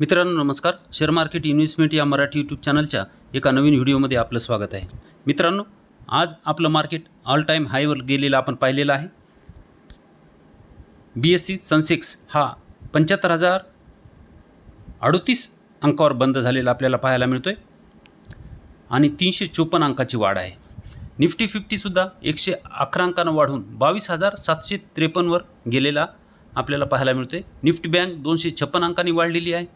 मित्रांनो नमस्कार. Share market investment या मराठी यूट्यूब चॅनलच्या एका नवीन व्हिडिओमध्ये आपलं स्वागत आहे. मित्रांनो आज आपलं मार्केट ऑल टाईम हायवर गेलेलं आपण पाहिलेलं आहे. बी एस सी सनसेक्स हा पंच्याहत्तर हजार अडतीस अंकावर बंद झालेला आपल्याला पाहायला मिळतो आहे आणि तीनशे चोपन्न अंकाची वाढ आहे. निफ्टी फिफ्टीसुद्धा एकशे अकरा अंकानं वाढून बावीस हजार सातशे त्रेपन्नवर गेलेला आपल्याला पाहायला मिळते निफ्टी बँक दोनशे छप्पन अंकांनी वाढलेली आहे.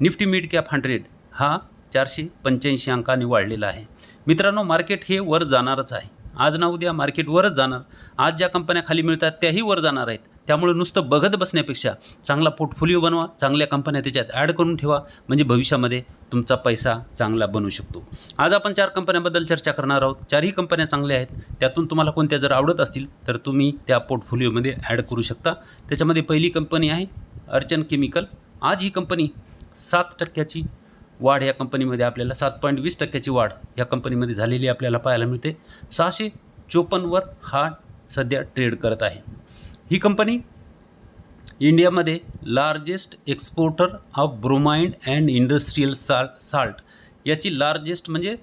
निफ्टी मिड कॅप हंड्रेड हा चारशे पंच्याऐंशी अंकांनी वाढलेला आहे. मित्रांनो मार्केट हे वर जाणारच आहे. आज ना उद्या मार्केट वरच जाणार. आज ज्या कंपन्या खाली मिळतात त्याही वर जाणार आहेत. त्यामुळे नुसतं बघत बसण्यापेक्षा चांगला पोर्टफोलिओ बनवा चांगल्या कंपन्या त्याच्यात ॲड करून ठेवा म्हणजे भविष्यामध्ये तुमचा पैसा चांगला बनू शकतो. आज आपण चार कंपन्यांबद्दल चर्चा करणार आहोत. चारही कंपन्या चांगल्या आहेत. त्यातून तुम्हाला कोणत्या जर आवडत असतील तर तुम्ही त्या पोर्टफोलिओमध्ये ॲड करू शकता. त्याच्यामध्ये पहिली कंपनी आहे अर्चन केमिकल. आज ही कंपनी सात टक्क्याची वाढ या कंपनीमध्ये आपल्याला सात पॉईंट वीस टक्क्याची वाढ या कंपनीमध्ये झालेली आपल्याला पाहायला मिळते. सहाशे चोपन्नवर हा सध्या ट्रेड करत आहे. ही कंपनी इंडियामध्ये largest exporter of bromide and industrial salt salt याची लार्जेस्ट म्हणजे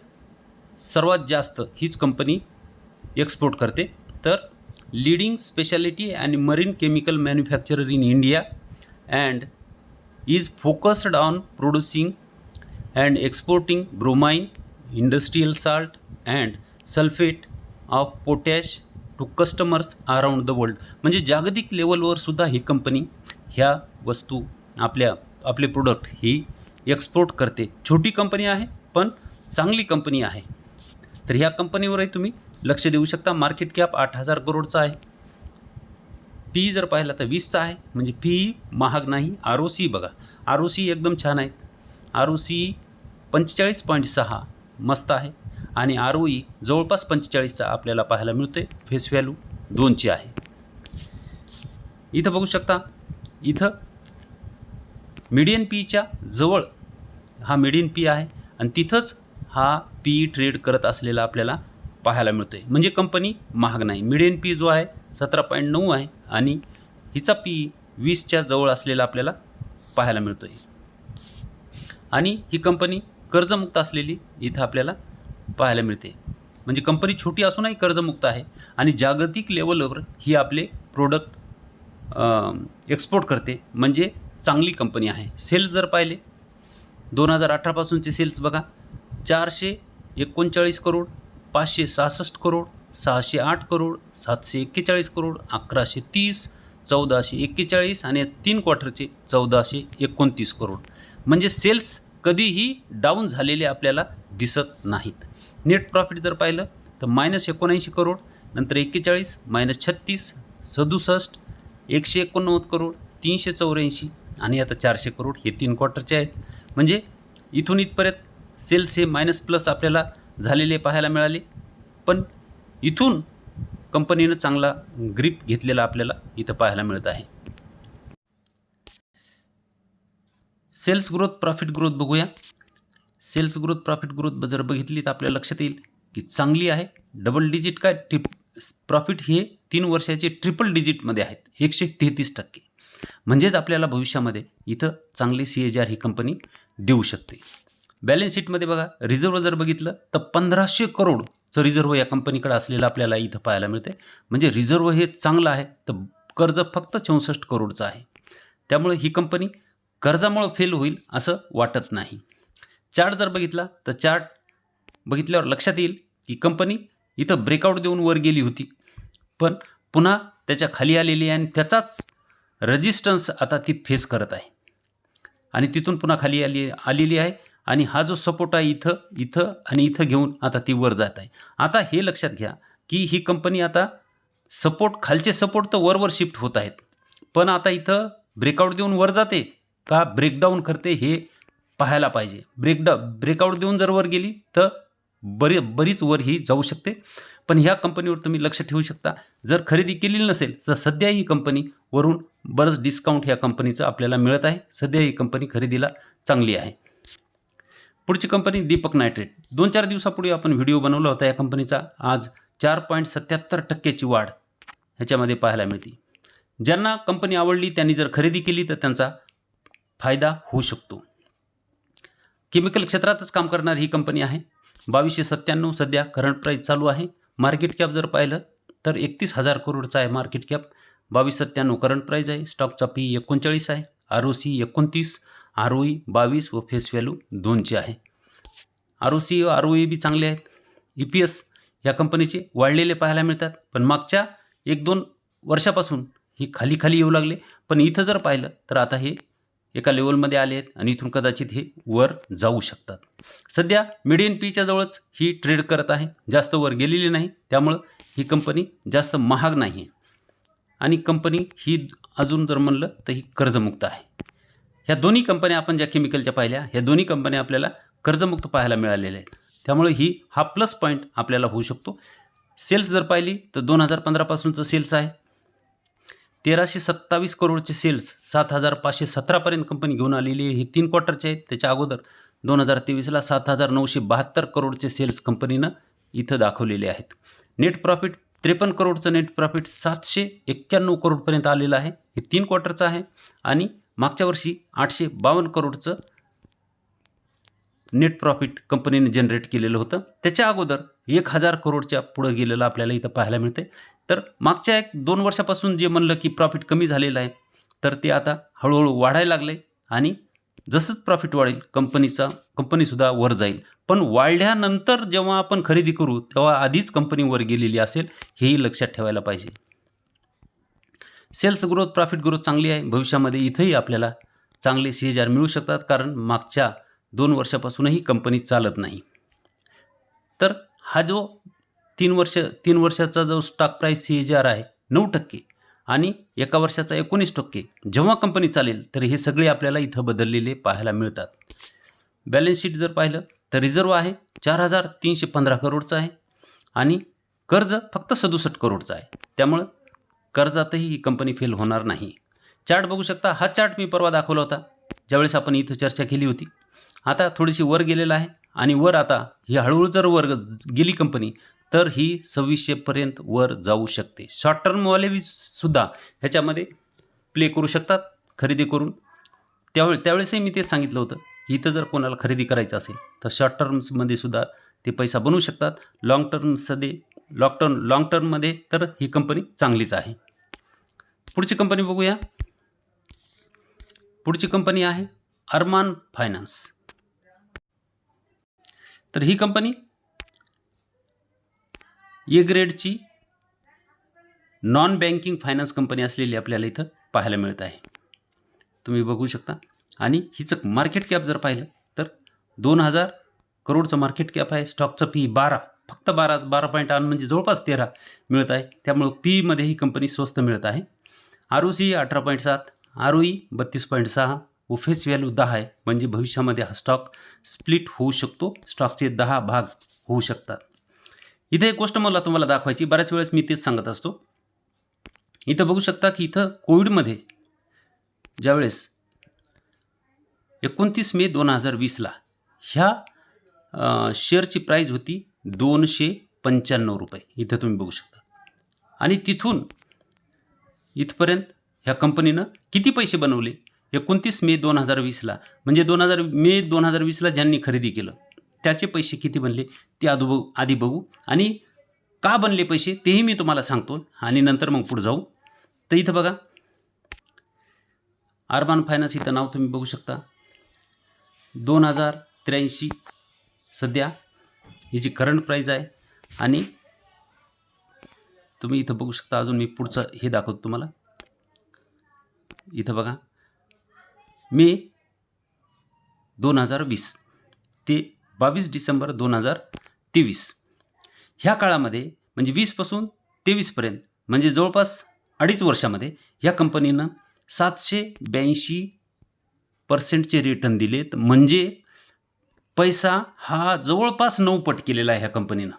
सर्वात जास्त हीच कंपनी एक्सपोर्ट करते. तर leading speciality and marine chemical manufacturer in India and is focused on producing and exporting bromine industrial salt and sulphate of potash to customers around the world म्हणजे जागतिक लेवलवर सुद्धा ही कंपनी ह्या वस्तू आपल्या आपले प्रोडक्ट ही एक्सपोर्ट करते. छोटी कंपनी आहे पण चांगली कंपनी आहे. तर ह्या कंपनीवरही तुम्ही लक्ष देऊ शकता. मार्केट कॅप आठ हजार करोडचा आहे. पी जर पाहिला तर वीसचा आहे. म्हणजे पी महाग नाही. आर ओ सी बघा. आर ओ सी एकदम छान आहेत. आर ओ सी पंचेचाळीस पॉईंट सहा मस्त आहे. आणि आर ओ ई जवळपास पंचेचाळीसचा आपल्याला पाहायला मिळतो आहे फेस व्हॅल्यू दोनची आहे. इथं बघू शकता इथं मिडियन पीच्या जवळ हा मिडियन पी आहे आणि तिथंच हा पी ट्रेड करत असलेला आपल्याला पाहायला मिळतो आहे म्हणजे कंपनी महाग नाही. मिडियन पी जो आहे सतरा पॉईंट नऊ आहे आणि हिचा पी वीसच्या जवळ असलेला आपल्याला पाहायला मिळतो आहे आणि ही कंपनी कर्जमुक्त असलेली इथं आपल्याला पाहायला मिळते. म्हणजे कंपनी छोटी असूनही कर्जमुक्त आहे आणि जागतिक लेवलवर ही आपले प्रोडक्ट एक्सपोर्ट करते. म्हणजे चांगली कंपनी आहे. सेल्स जर पाहिले दोन हजार अठरापासूनचे सेल्स बघा. चारशे एकोणचाळीस करोड पाचशे सहासष्ट करोड सहाशे आठ करोड सातशे एक्केचाळीस करोड अकराशे तीस चौदाशे एक्केचाळीस आणि तीन क्वार्टरचे चौदाशे एकोणतीस करोड. म्हणजे सेल्स कधीही डाऊन झालेले आपल्याला दिसत नाहीत. नेट प्रॉफिट जर पाहिलं तर मायनस एकोणऐंशी करोड नंतर एक्केचाळीस मायनस छत्तीस सदुसष्ट एकशे एकोणनव्वद करोड तीनशे चौऱ्याऐंशी आणि आता चारशे करोड हे तीन क्वार्टरचे आहेत. म्हणजे इथून इथपर्यंत सेल्स हे मायनस प्लस आपल्याला झालेले पाहायला मिळाले. पण इथून कंपनीनं चांगला ग्रीप घेतलेला आपल्याला इथं पाहायला मिळत आहे. सेल्स ग्रोथ प्रॉफिट ग्रोथ बघूया. सेल्स ग्रोथ प्रॉफिट ग्रोथ जर बघितली तर आपल्या लक्षात येईल की चांगली आहे. डबल डिजिट काय? ट्रिप प्रॉफिट हे तीन वर्षाचे ट्रिपल डिजिटमध्ये आहेत. एकशे तेहतीस टक्के. म्हणजेच आपल्याला भविष्यामध्ये इथं चांगली सी एच आर ही कंपनी देऊ शकते. बॅलन्स शीटमध्ये बघा रिझर्व जर बघितलं तर पंधराशे करोडचं रिझर्व या कंपनीकडे असलेलं आपल्याला इथं पाहायला मिळते म्हणजे रिझर्व हे चांगलं आहे तर कर्ज फक्त चौसष्ट करोडचं आहे. त्यामुळे ही कंपनी कर्जामुळं फेल होईल असं वाटत नाही. चार्ट जर बघितला तर चार्ट बघितल्यावर लक्षात येईल की कंपनी इथं ब्रेकआउट देऊन वर गेली होती. पण पुन्हा त्याच्याखाली आलेली आहे आणि त्याचाच रजिस्टन्स आता ती फेस करत आहे. आणि तिथून पुन्हा खाली आली आलेली आहे आणि हा जो सपोर्ट आहे इथं इथं आणि इथं घेऊन आता ती वर जात आहे. आता हे लक्षात घ्या की ही कंपनी आता सपोर्ट खालचे सपोर्ट तर वरवर शिफ्ट होत आहेत. पण आता इथं ब्रेकआउट देऊन वर जाते. का ब्रेकडाऊन करते हे पाहायला पाहिजे. ब्रेकडा ब्रेकआउट देऊन जर वर गेली तर बरी बरीच वर ही जाऊ शकते. पण ह्या कंपनीवर तुम्ही लक्ष ठेवू शकता. जर खरेदी केलेली नसेल तर सध्या ही कंपनी वरून बरंच डिस्काउंट ह्या कंपनीचं आपल्याला मिळत आहे. सध्या ही कंपनी खरेदीला चांगली आहे. पुढची कंपनी दीपक नायट्रेट. दोन चार दिवसापूर्वी आपण व्हिडिओ बनवला होता या कंपनीचा आज चार पॉईंट सत्याहत्तर टक्क्याची वाढ ह्याच्यामध्ये पाहायला मिळते. ज्यांना कंपनी आवडली त्यांनी जर खरेदी केली तर त्यांचा फायदा होऊ शकतो. केमिकल क्षेत्रातच काम करणारी ही कंपनी आहे. बावीसशे सत्त्याण्णव सध्या करंट प्राईस चालू आहे. मार्केट कॅप जर पाहिलं तर एकतीस हजार करोडचा आहे मार्केट कॅप बावीस सत्त्याण्णव करंट प्राईज आहे. स्टॉकचा पी एकोणचाळीस आहे. आर ओ सी एकोणतीस आर ओ ई बावीस व फेस व्हॅल्यू दोनचे आहे. आर ओ सी व आर ओ ई बी चांगले आहेत. ई पी एस या कंपनीचे वाढलेले पाहायला मिळतात. पण मागच्या एक दोन वर्षापासून ही खाली खाली येऊ लागले. पण इथं जर पाहिलं तर आता हे एका लेवलमध्ये आले आहेत आणि इथून कदाचित हे वर जाऊ शकतात. सध्या मिडियन पीच्या जवळच ही ट्रेड करत आहे. जास्त वर गेलेली नाही. त्यामुळं ही कंपनी जास्त महाग नाही आहे आणि कंपनी ही अजून जर म्हणलं तर ही कर्जमुक्त आहे. ह्या दोन्ही कंपन्या आपण ज्या केमिकलच्या पाहिल्या ह्या दोन्ही कंपन्या आपल्याला कर्जमुक्त पाहायला मिळालेल्या आहेत. त्यामुळे ही हा प्लस पॉईंट आपल्याला होऊ शकतो. सेल्स जर पाहिली तर दोन हजार पंधरापासूनचं सेल्स आहे. तेराशे सत्तावीस करोडचे सेल्स सात हजार पाचशे सतरापर्यंत कंपनी घेऊन आलेली आहे. हे तीन क्वार्टरचे आहेत. त्याच्या अगोदर दोन हजार तेवीसला सात हजार नऊशे बहात्तर करोडचे सेल्स कंपनीनं इथं दाखवलेले आहेत. नेट प्रॉफिट त्रेपन्न करोडचं नेट प्रॉफिट सातशे एक्क्याण्णव करोडपर्यंत आलेलं आहे. हे तीन क्वार्टरचं आहे. आणि मागच्या वर्षी आठशे बावन्न करोडचं नेट प्रॉफिट कंपनीने जनरेट केलेलं होतं. त्याच्या अगोदर एक हजार करोडच्या पुढं गेलेलं आपल्याला इथं पाहायला मिळते तर मागच्या एक दोन वर्षापासून जे म्हणलं की प्रॉफिट कमी झालेलं आहे तर ते आता हळूहळू वाढायला लागले आणि जसंच प्रॉफिट वाढेल कंपनीचा कंपनीसुद्धा वर जाईल. पण वाढल्यानंतर जेव्हा आपण खरेदी करू तेव्हा आधीच कंपनी वर गेलेली असेल हेही लक्षात ठेवायला पाहिजे. सेल्स ग्रोथ प्रॉफिट ग्रोथ चांगली आहे. भविष्यामध्ये इथंही आपल्याला चांगले सी एच आर मिळू शकतात कारण मागच्या दोन वर्षापासूनही कंपनी चालत नाही. तर हा जो तीन वर्ष तीन वर्षाचा जो stock price C G R आहे नऊ टक्के आणि एका वर्षाचा एकोणीस टक्के जेव्हा कंपनी चालेल तर हे सगळे आपल्याला इथं बदललेले पाहायला मिळतात. बॅलन्स शीट जर पाहिलं तर रिझर्व आहे चार हजार तीनशे पंधरा करोडचं आहे आणि कर्ज फक्त सदुसष्ट करोडचं आहे. त्यामुळं कर्जातही ही कंपनी फेल होणार नाही. चार्ट बघू शकता हा चार्ट मी परवा दाखवला होता ज्यावेळेस आपण इथं चर्चा केली होती. आता थोडीशी वर गेलेला आहे. आणि वर आता ही हळूहळू जर वर गेली कंपनी तर ही सव्वीसशेपर्यंत वर जाऊ शकते. शॉर्ट टर्मवाले बी सुद्धा ह्याच्यामध्ये प्ले करू शकतात खरेदी करून. त्यावेळे त्यावेळेसही मी ते सांगितलं होतं इथं जर कोणाला खरेदी करायचं असेल तर शॉर्ट टर्म्समध्ये सुद्धा ते पैसा बनवू शकतात. लाँग टर्म्समध्ये लॉंग टर्म लाँग टर्ममध्ये तर ही कंपनी चांगलीच आहे. पुढची कंपनी बघूया. पुढची कंपनी आहे अरमान फायनान्स तर ही कंपनी ए ग्रेडची नॉन बँकिंग फायनान्स कंपनी असलेली आपल्याला इथं पाहायला मिळत आहे. तुम्ही बघू शकता. आणि हिचं मार्केट कॅप जर पाहिलं तर दोन हजार करोडचं मार्केट कॅप आहे. स्टॉकचं पी बारा फक्त बारा बारा पॉईंट आठ म्हणजे जवळपास तेरा मिळत आहे. त्यामुळं पीमध्ये ही कंपनी स्वस्त मिळत आहे. आर ओ सी अठरा पॉईंट सात आर ओ ई बत्तीस पॉईंट सहा व फेस व्हॅल्यू दहा आहे. म्हणजे भविष्यामध्ये हा स्टॉक स्प्लिट होऊ शकतो. स्टॉकचे दहा भाग होऊ शकतात. इथे एक गोष्ट मला तुम्हाला दाखवायची. बऱ्याच वेळेस मी तेच सांगत असतो. इथं बघू शकता की इथं कोविडमध्ये ज्यावेळेस एकोणतीस मे दोन हजार वीसला ह्या शेअरची प्राईज होती दोनशे पंच्याण्णव रुपये. इथं तुम्ही बघू शकता. आणि तिथून इथपर्यंत ह्या कंपनीनं किती पैसे बनवले? एकोणतीस मे दोन हजार वीसला म्हणजे दोन हजार मे दोन हजार वीसला ज्यांनी खरेदी केलं त्याचे पैसे किती बनले ते आधी बघू आधी बघू. आणि का बनले पैसे तेही मी तुम्हाला सांगतो. आणि नंतर मग पुढे जाऊ. तर इथं बघा अर्बन फायनान्स इथं नाव तुम्ही बघू शकता. दोन हजार त्र्याऐंशी सध्या हिची करंट प्राईज आहे. आणि तुम्ही इथं बघू शकता अजून मी पुढचं हे दाखवतो तुम्हाला. इथं बघा मे दोन हजार वीस ते बावीस डिसेंबर दोन हजार तेवीस. ह्या काळामध्ये म्हणजे वीसपासून तेवीसपर्यंत म्हणजे जवळपास अडीच वर्षामध्ये ह्या कंपनीनं सातशे ब्याऐंशी पर्सेंटचे रिटर्न दिलेत. म्हणजे पैसा हा जवळपास नऊ पट केलेला आहे ह्या कंपनीनं.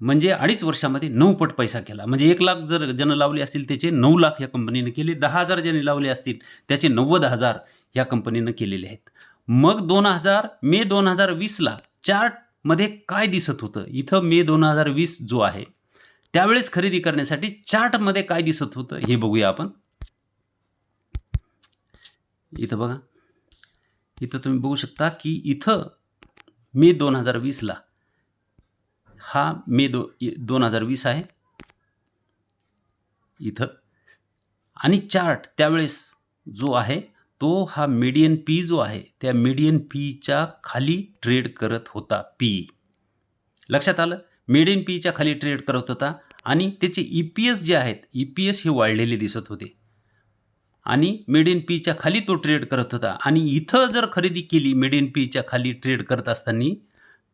म्हणजे अडीच वर्षामध्ये नऊ पट पैसा केला. म्हणजे एक लाख जर ज्यानं लावले असतील त्याचे नऊ लाख या कंपनीनं केले. दहा हजार जण लावले असतील त्याचे नव्वद हजार या कंपनीनं केलेले आहेत. मग दोन हजार मे दोन हजार वीसला चार्टमध्ये काय दिसत होतं? इथं मे दोन हजार वीस जो आहे त्यावेळेस खरेदी करण्यासाठी चार्टमध्ये काय दिसत होतं हे बघूया आपण. इथं बघा. इथं तुम्ही बघू शकता की इथं मे दोन हजार वीसला हा मे दो दोन हजार वीस आहे. इथं. आणि चार्ट त्यावेळेस जो आहे तो हा मीडियन पी जो आहे त्या मीडियन पीच्या खाली ट्रेड करत होता पी लक्षात आलं? मीडियन पीच्या खाली ट्रेड करत होता आणि त्याचे ई पी एस जे आहेत ई पी एस हे वाढलेले दिसत होते. आणि मेडियन पीच्या खाली तो ट्रेड करत होता. आणि इथं जर खरेदी केली मेडियन पीच्या खाली ट्रेड करत असताना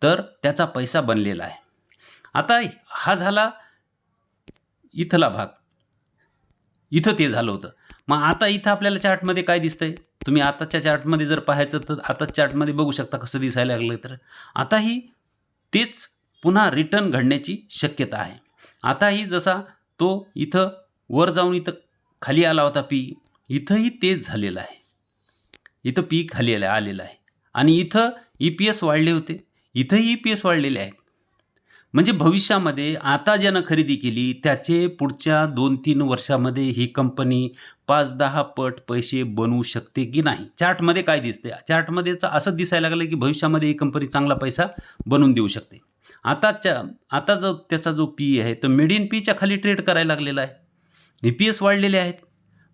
तर त्याचा पैसा बनलेला आहे. आता हा झाला इथला भाग. इथं ते झालं होतं. मग आता इथं आपल्याला चार्टमध्ये काय दिसतंय? तुम्ही आताच्या चार्टमध्ये जर पाहायचं तर आता चार्टमध्ये बघू शकता कसं दिसायला लागलं तर. आताही तेच पुन्हा रिटर्न घडण्याची शक्यता आहे. आताही जसा तो इथं वर जाऊन इथं खाली आला होता पी इथंही तेच झालेलं आहे. इथं पी खाली आलं आलेलं आहे. आणि इथं ई पी एस वाढले होते. इथंही ई पी एस वाढलेले आहेत. म्हणजे भविष्यामध्ये आता ज्यानं खरेदी केली त्याचे पुढच्या दोन तीन वर्षामध्ये ही कंपनी पाच दहा पट पैसे बनवू शकते की नाही? चार्टमध्ये काय दिसते चार्टमध्येच असं दिसायला लागलं की भविष्यामध्ये ही कंपनी चांगला पैसा बनवून देऊ शकते. आताच्या आता जो त्याचा जो पी आहे तो मिडियन पीच्या खाली ट्रेड करायला लागलेला आहे. ई पी एस वाढलेले आहेत.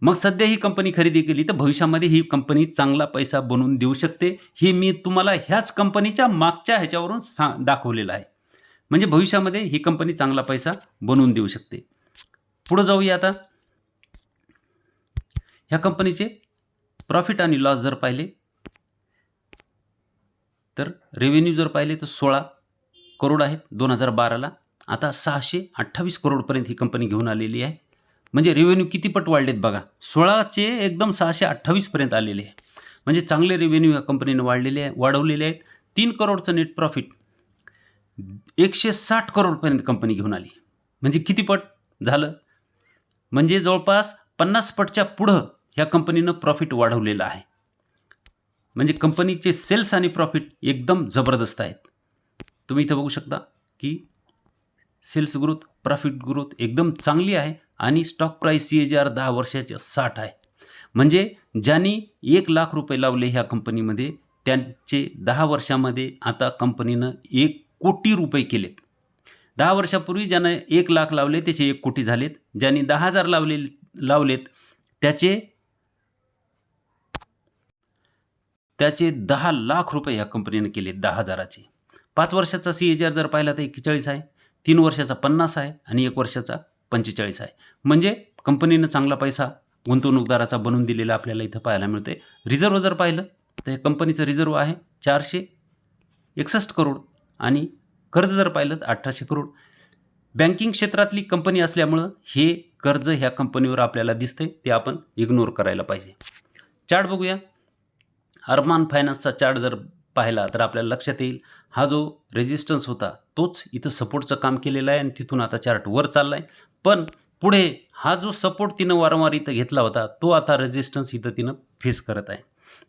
मग सध्या ही कंपनी खरेदी केली तर भविष्यामध्ये ही कंपनी चांगला पैसा बनवून देऊ शकते हे मी तुम्हाला ह्याच कंपनीच्या मागच्या ह्याच्यावरून सा दाखवलेलं आहे. म्हणजे भविष्यामध्ये ही कंपनी चांगला पैसा बनवून देऊ शकते. पुढं जाऊया आता. ह्या कंपनीचे प्रॉफिट आणि लॉस जर पाहिले तर रेव्हेन्यू जर पाहिले तर सोळा करोड आहेत दोन हजार बाराला. आता सहाशे अठ्ठावीस करोडपर्यंत ही कंपनी घेऊन आलेली आहे. म्हणजे रेव्हेन्यू किती पट वाढलेत बघा. सोळाचे एकदम सहाशे अठ्ठावीसपर्यंत आलेले आहे. म्हणजे चांगले रेव्हेन्यू या कंपनीने वाढलेले आहे वाढवलेले आहेत. तीन करोडचं नेट प्रॉफिट एकशे साठ करोडपर्यंत कंपनी घेऊन आली. म्हणजे किती पट झालं? म्हणजे जवळपास पन्नास पटच्या पुढं ह्या कंपनीनं प्रॉफिट वाढवलेलं आहे. म्हणजे कंपनीचे सेल्स आणि प्रॉफिट एकदम जबरदस्त आहेत. तुम्ही इथं बघू शकता की सेल्स ग्रोथ प्रॉफिट ग्रोथ एकदम चांगली आहे आणि stock price C H R दहा वर्षाचे साठ आहे. म्हणजे ज्यांनी एक लाख रुपये लावले ह्या कंपनीमध्ये त्यांचे दहा वर्षामध्ये आता कंपनीनं एक कोटी रुपये केलेत. दहा वर्षापूर्वी ज्यानं एक लाख लावले त्याचे एक कोटी झालेत. ज्यांनी दहा हजार लावले लावलेत त्याचे त्याचे दहा लाख रुपये ह्या कंपनीनं केले दहा हजाराचे. पाच वर्षाचा सी एच आर जर पाहिला तर एक्केचाळीस आहे. तीन वर्षाचा पन्नास आहे आणि एक वर्षाचा पंचेचाळीस आहे. म्हणजे कंपनीनं चांगला पैसा गुंतवणूकदाराचा बनवून दिलेला आपल्याला इथं पाहायला मिळते रिझर्व जर पाहिलं तर कंपनीचं रिझर्व आहे चारशे एकसष्ट करोड. आणि कर्ज जर पाहिलं तर अठराशे करोड. बँकिंग क्षेत्रातली कंपनी असल्यामुळं हे कर्ज ह्या कंपनीवर आपल्याला दिसतंय ते आपण इग्नोर करायला पाहिजे. चार्ट बघूया. अरमान फायनान्सचा चार्ट जर पाहिला तर आपल्याला लक्षात येईल हा जो रेजिस्टन्स होता तोच इथं सपोर्टचं काम केलेलं आहे आणि तिथून आता चार्ट वर चालला आहे पण पुढे हा जो सपोर्ट तिनं वारंवार इथं घेतला होता तो आता रेजिस्टन्स इथं तिनं फेस करत आहे.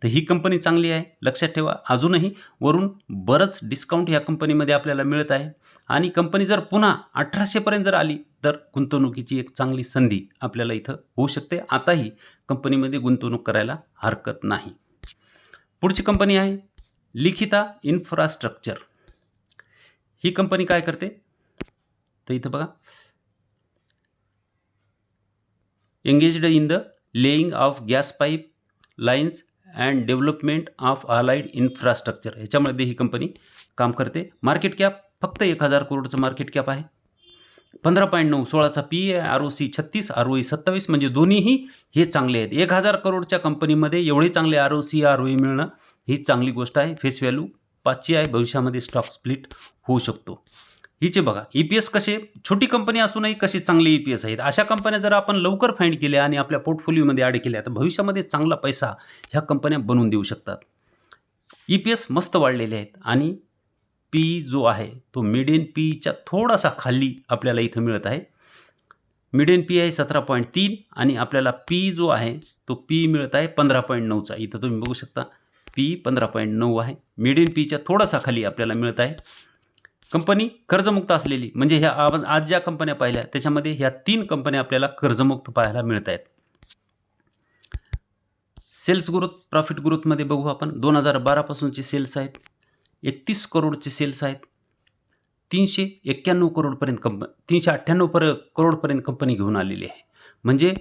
तर ही कंपनी चांगली आहे. लक्षात ठेवा अजूनही वरून बरंच डिस्काउंट ह्या कंपनीमध्ये आपल्याला मिळत आहे. आणि कंपनी जर पुन्हा अठराशेपर्यंत जर आली तर गुंतवणुकीची एक चांगली संधी आपल्याला इथं होऊ शकते. आताही कंपनीमध्ये गुंतवणूक करायला हरकत नाही. पुढची कंपनी आहे लिखिता इन्फ्रास्ट्रक्चर. ही कंपनी काय करते? तर इथं बघा. Engaged in the laying of gas pipe lines and development of allied infrastructure ह्याच्यामध्ये ही कंपनी काम करते. मार्केट कॅप फक्त एक हजार करोडचं मार्केट कॅप आहे. पंधरा पॉईंट नऊ सोळाचा P A R O C छत्तीस आर ओ ई सत्तावीस म्हणजे दोन्हीही हे चांगले आहेत. एक हजार करोडच्या कंपनीमध्ये एवढे चांगले R O C R O E मिळणं ही चांगली गोष्ट आहे. फेस व्हॅल्यू पाचची आहे. भविष्यामध्ये स्टॉक स्प्लिट होऊ शकतो. हिचे बघा ई पी एस कसे छोटी कंपनी असूनही कशी चांगली ई पी एस आहेत? अशा कंपन्या जर आपण लवकर फाईंड केल्या आणि आपल्या पोर्टफोलिओमध्ये ॲड केल्या तर भविष्यामध्ये चांगला पैसा ह्या कंपन्या बनवून देऊ शकतात. ई पी एस मस्त वाढलेले आहेत आणि पी जो आहे तो मिडियन पीच्या थोडासा खाली आपल्याला इथं मिळत आहे. मिडियन पी आहे सतरा पॉईंट तीन आणि आपल्याला पी जो आहे तो पी मिळत आहे पंधरा पॉईंट नऊचा इथं तुम्ही बघू शकता पी पंधरा पॉईंट नऊ आहे. मिडियन पीच्या थोडासा खाली आपल्याला मिळत आहे. कंपनी कर्जमुक्त असलेली म्हणजे ह्या आज आज ज्या कंपन्या पाहिल्या त्याच्यामध्ये ह्या तीन कंपन्या आपल्याला कर्जमुक्त पाहायला मिळत आहेत. सेल्स ग्रोथ प्रॉफिट ग्रोथमध्ये बघू आपण. दोन हजार बारापासूनचे सेल्स आहेत. एकतीस करोडचे सेल्स आहेत. तीनशे एक्क्याण्णव करोडपर्यंत कंप तीनशे अठ्ठ्याण्णव पर करोडपर्यंत कंपनी घेऊन आलेली आहे. म्हणजे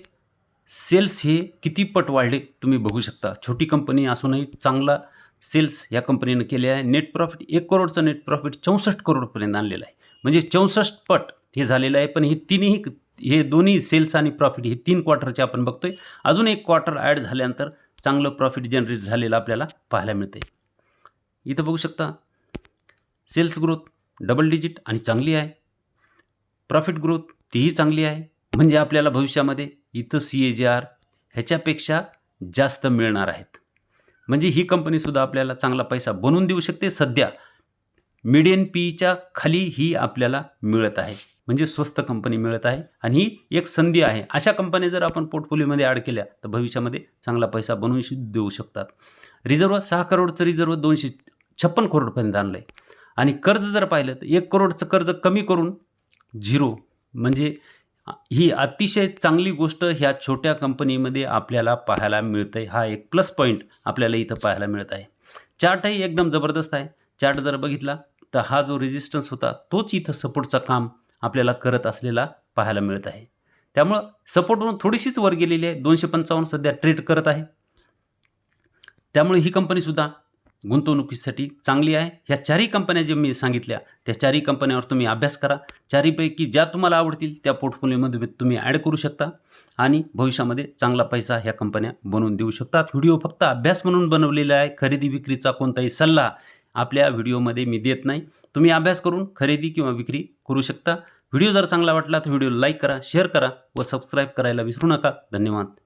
सेल्स हे किती पट वाढले तुम्ही बघू शकता. छोटी कंपनी असूनही चांगला सेल्स या कंपनीनं केले आहे. नेट प्रॉफिट एक करोडचं नेट प्रॉफिट चौसष्ट करोडपर्यंत आणलेलं आहे. म्हणजे चौसष्ट पट हे झालेलं आहे. पण हे तिन्ही हे दोन्ही सेल्स आणि प्रॉफिट हे तीन क्वार्टरचे आपण बघतोय. अजून एक क्वार्टर ॲड झाल्यानंतर चांगलं प्रॉफिट जनरेट झालेलं आपल्याला पाहायला मिळते इथं बघू शकता सेल्स ग्रोथ डबल डिजिट आणि चांगली आहे. प्रॉफिट ग्रोथ तीही चांगली आहे. म्हणजे आपल्याला भविष्यामध्ये इथं सी ए जे आर ह्याच्यापेक्षा जास्त मिळणार आहेत. म्हणजे ही कंपनीसुद्धा आपल्याला चांगला पैसा बनवून देऊ शकते. सध्या मिडियन पीच्या खाली ही आपल्याला मिळत आहे. म्हणजे स्वस्त कंपनी मिळत आहे आणि ही एक संधी आहे. अशा कंपन्या जर आपण पोर्टफोलिओमध्ये ॲड केल्या तर भविष्यामध्ये चांगला पैसा बनवून देऊ शकतात. रिझर्व सहा करोडचं रिझर्व दोनशे छप्पन करोडपर्यंत आणलं आहे आणि कर्ज जर पाहिलं तर एक करोडचं कर्ज कमी करून झिरो म्हणजे ही अतिशय चांगली गोष्ट ह्या छोट्या कंपनीमध्ये आपल्याला पाहायला मिळतं आहे हा एक प्लस पॉईंट आपल्याला इथं पाहायला मिळत आहे. चार्टही एकदम जबरदस्त आहे. चार्ट जर बघितला तर हा जो रेजिस्टन्स होता तोच इथं सपोर्टचं काम आपल्याला करत असलेला पाहायला मिळत आहे. त्यामुळं सपोर्टवरून थोडीशीच वर गेलेली आहे. दोनशे पंचावन्न सध्या ट्रेड करत आहे. त्यामुळे ही कंपनीसुद्धा गुंतवणुकीसाठी चांगली आहे. ह्या चारही कंपन्या जे मी सांगितल्या त्या चारही कंपन्यावर तुम्ही अभ्यास करा. चारहीपैकी ज्या तुम्हाला आवडतील त्या पोर्टफोलिओमध्ये तुम्ही ॲड करू शकता आणि भविष्यामध्ये चांगला पैसा ह्या कंपन्या बनवून देऊ शकतात. व्हिडिओ फक्त अभ्यास म्हणून बनवलेला आहे. खरेदी विक्रीचा कोणताही सल्ला आपल्या व्हिडिओमध्ये मी देत नाही. तुम्ही अभ्यास करून खरेदी किंवा विक्री करू शकता. व्हिडिओ जर चांगला वाटला तर व्हिडिओ लाईक करा शेअर करा व सबस्क्राईब करायला विसरू नका. धन्यवाद.